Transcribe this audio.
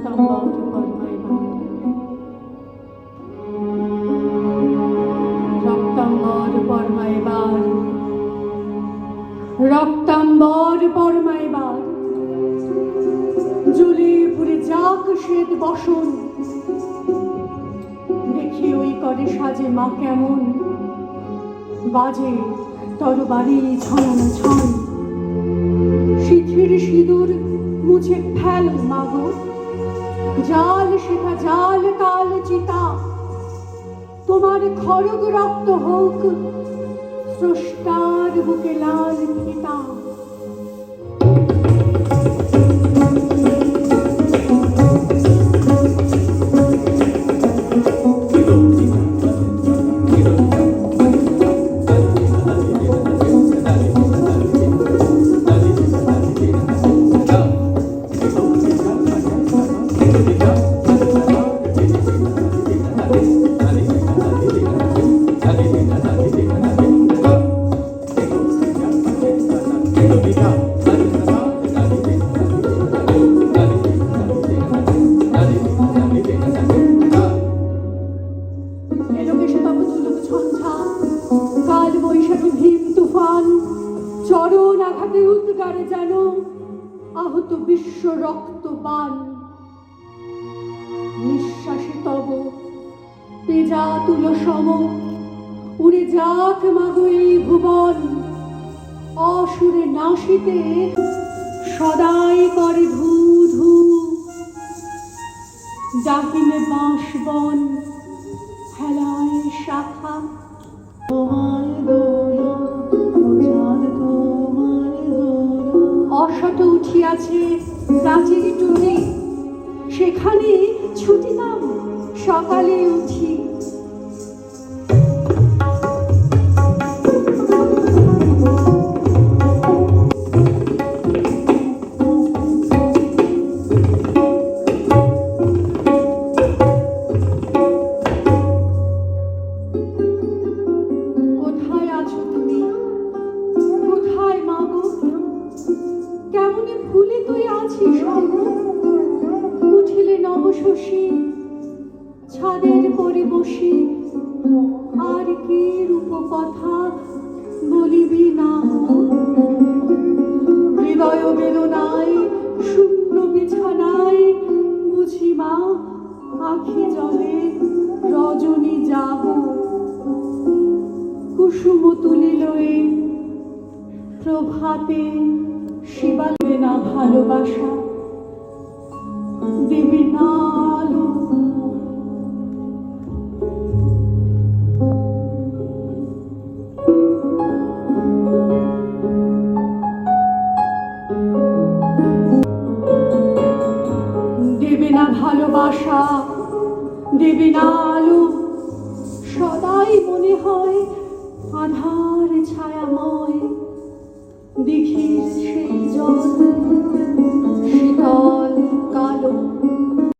thou রক্তাম্বর পরমায় বার জলে পুরে যাক শ্বেত বসন দেখি ওই করে সাজে মা কেমন বাজে তরবারি ছড়ানো ছন শিথির সিঁদুর মুছে ফেল মাগো জাল সেটা জাল কাল চিতা। তোমার খড়গ রক্ত হোক স্রষ্টার বুকে লাল ফিতা। চরণ আঘাতে উদ্গারে যেন আহত বিশ্ব রক্তবান পেজা তুল সম উড়ে যাক মাগো এই ভুবন। অসুরে নাশিতে সদাই করে ধু ধু ডাকিলে বাঁশ বন হেলায় শাখা। অশত উঠিয়াছে প্রাচীর টুনি সেখানে ছুটিলাম সকালে উঠি মাগো উঠিলে নবশশী ছাদের পরে বসি। আর কি রূপ কথা বলিবি না? হৃদয় বেদনায়, শূন্য বিছানায়, বুঝি মা আখি জলে রজনী যাব কুসুম তুলিল এ প্রভাতে ভালোবাসা দেবে না দেবে না ভালোবাসা দেবে না আলো। সদাই মনে হয় আধার ছায়াময়